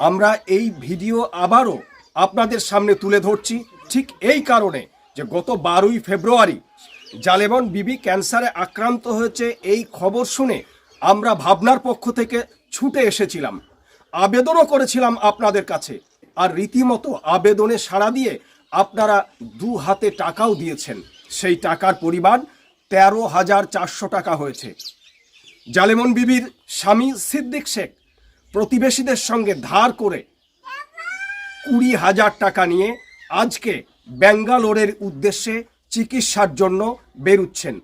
আমরা এই ভিডিও আবারও আপনাদের সামনে তুলে ধরছি ঠিক এই কারণে যে গত বারোই ফেব্রুয়ারি জালেমন বিবি ক্যান্সারে আক্রান্ত হয়েছে এই খবর শুনে আমরা ভাবনার পক্ষ থেকে ছুটে এসেছিলাম। আবেদনও করেছিলাম আপনাদের কাছে আর রীতিমতো আবেদনে সাড়া দিয়ে আপনারা দু হাতে টাকাও দিয়েছেন। সেই টাকার পরিমাণ তেরো হাজার চারশো টাকা হয়েছে। জালেমন বিবির স্বামী সিদ্দিক শেখ প্রতিবেশীদের সঙ্গে ধার করে কুড়ি হাজার টাকা নিয়ে আজকে ব্যাঙ্গালোরের উদ্দেশ্যে চিকিৎসার জন্য বেরুচ্ছেন।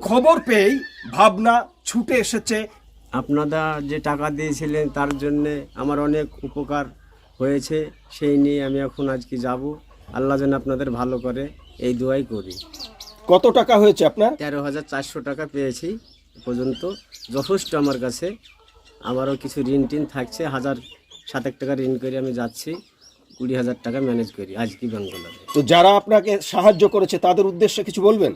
খবর পেয়েই ভাবনা ছুটে এসেছে। আপনারা যে টাকা দিয়েছিলেন তার জন্যে আমার অনেক উপকার হয়েছে সেই নিয়ে আমি এখন আজকে যাব। আল্লাহ যেন আপনাদের ভালো করে এই দোয়াই করি। কত টাকা হয়েছে আপনার? তেরো হাজার চারশো টাকা পেয়েছি পর্যন্ত। যথেষ্ট আমার কাছে। আমারও কিছু ঋণ টিন থাকছে হাজার সাতেক টাকা ঋণ করে আমি যাচ্ছি কুড়ি হাজার টাকা ম্যানেজ করি আজকে বেঙ্গলোরে তো যারা আপনাকে সাহায্য করেছে তাদের উদ্দেশ্যে কিছু বলবেন?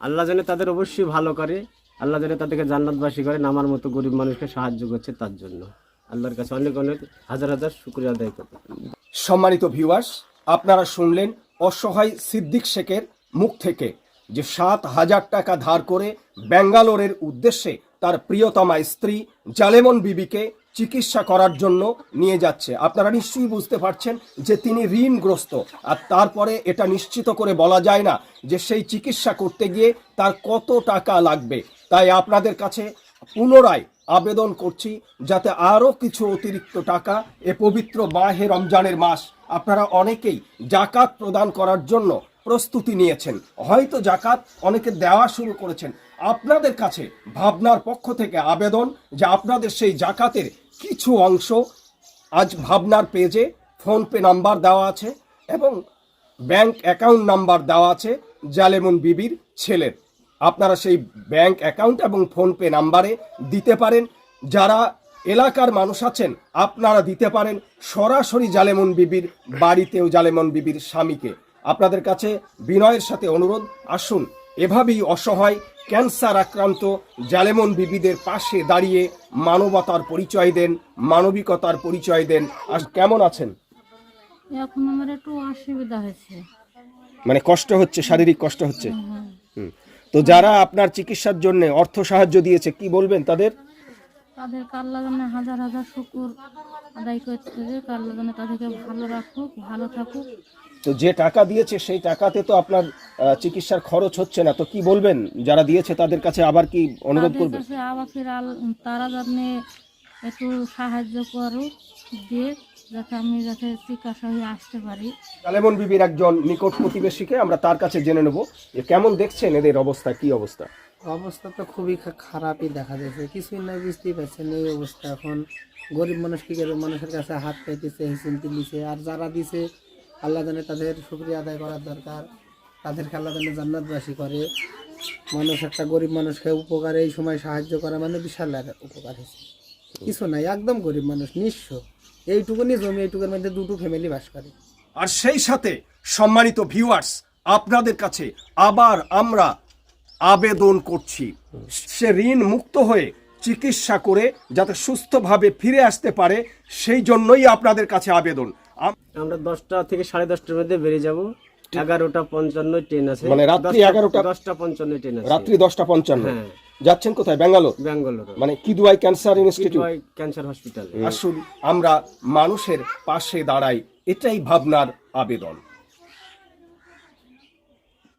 আল্লাহ যেন তাদের অবশ্যই ভালো করে আল্লাহ জানে তাদেরকে জান্নাতবাসী করেন আমার মতো গরিব মানুষকে সাহায্য করছে তার জন্য। আল্লাহর কাছে অনেক অনেক হাজার হাজার শুক্রিয়া আদায় করতে সম্মানিত ভিউয়ার্স আপনারা শুনলেন অসহায় সিদ্দিক শেখের মুখ থেকে যে সাত হাজার টাকা ধার করে ব্যাঙ্গালোরের উদ্দেশ্যে তার প্রিয়তমা স্ত্রী জালেমন বিবিকে চিকিৎসা করার জন্য নিয়ে যাচ্ছে। আপনারা নিশ্চয়ই বুঝতে পারছেন যে তিনি ঋণগ্রস্ত। আর তারপরে এটা নিশ্চিত করে বলা যায় না যে সেই চিকিৎসা করতে গিয়ে তার কত টাকা লাগবে। তাই আপনাদের কাছে পুনরায় আবেদন করছি যাতে আরও কিছু অতিরিক্ত টাকা এ পবিত্র মাহে রমজানের মাস আপনারা অনেকেই জাকাত প্রদান করার জন্য প্রস্তুতি নিয়েছেন। হয়তো জাকাত অনেকে দেওয়া শুরু করেছেন। আপনাদের কাছে ভাবনার পক্ষ থেকে আবেদন যে আপনাদের সেই জাকাতের কিছু অংশ আজ ভাবনার পেজে ফোনপে নাম্বার দেওয়া আছে এবং ব্যাংক অ্যাকাউন্ট নাম্বার দেওয়া আছে জালেমন বিবির ছেলের। আপনারা সেই ব্যাংক অ্যাকাউন্ট এবং ফোনপে নাম্বারে দিতে পারেন। যারা এলাকার মানুষ আছেন, আপনারা দিতে পারেন। সরাসরি জালেমন বিবির বাড়িতেও জালেমন বিবির স্বামীকে। আপনাদের কাছে বিনয়ের সাথে অনুরোধ। আসুন এভাবেই অসহায় ক্যান্সার আক্রান্ত জালেমন বিবিদের পাশে দাঁড়িয়ে মানবতার পরিচয় দেন মানবিকতার পরিচয় দেন। আর কেমন আছেন? এখন আমার একটু অসুবিধা হয়েছে। মানে কষ্ট হচ্ছে শারীরিক কষ্ট হচ্ছে? হুম। তো যারা আপনার চিকিৎসার জন্য অর্থ সাহায্য দিয়েছে কি বলবেন তাদের? তাদের কাল্লা জন্য হাজার হাজার শুকুর আদায় করতে যে কাল্লা জন্য তাদেরকে ভালো রাখুক ভালো থাকুক। তো যে টাকা দিয়েছে সেই টাকাতে তো আপনার চিকিৎসার খরচ হচ্ছে না। তো কি বলবেন? যারা দিয়েছে তাদের কাছে আবার কি অনুরোধ করবেন? আবার ফির তারা যাতে একটু সাহায্য করুক দিয়ে যাতে আমি যাতে চিকিৎসা হয়ে আসতে পারি। কালেমন বিবির একজন নিকট প্রতিবেশীকে আমরা তার কাছে জেনে নেব যে কেমন দেখছেন এদের অবস্থা কি অবস্থা? অবস্থা তো খুবই খারাপই দেখা যাচ্ছে। কিছুই না বুঝতেই পারছেন এই অবস্থা এখন। গরিব মানুষ কি মানুষের কাছে হাত দিছে আর যারা দিছে আল্লাহ জানে তাদের শুক্রিয়া আদায় করার দরকার। তাদেরকে আল্লাহ জানে জান্নাতবাসী করে। মানুষ একটা গরিব মানুষকে উপকারে, এই সময় সাহায্য করা মানে বিশাল উপকার হয়েছে। কিছু নাই, একদম গরিব মানুষ, নিঃস্ব। এইটুকুনি জমি, এইটুকুর মধ্যে দুটো ফ্যামিলি বাস করে। আর সেই সাথে সম্মানিত ভিউয়ার্স আপনাদের কাছে আবার আমরা আবেদন করছি। সে ঋণ মুক্ত হয়ে চিকিৎসা করে যাতে সুস্থভাবে ফিরে আসতে পারে, সেই জন্যই আপনাদের কাছে আবেদন। আমরা দশটা থেকে সাড়ে দশটার মধ্যে বেরিয়ে যাব। এগারোটা পঞ্চান্ন ট্রেন আছে। মানে রাত্রি এগারোটা দশটা পঞ্চান্ন ট্রেন আছে। রাত্রি দশটা পঞ্চান্ন। হ্যাঁ। যাচ্ছেন কোথায়? ব্যাঙ্গালোর? ব্যাঙ্গালোর। মানে Kidwai cancer institute. Cancer hospital. আসুন আমরা মানুষের পাশে দাঁড়াই। এটাই ভাবনার আবেদন।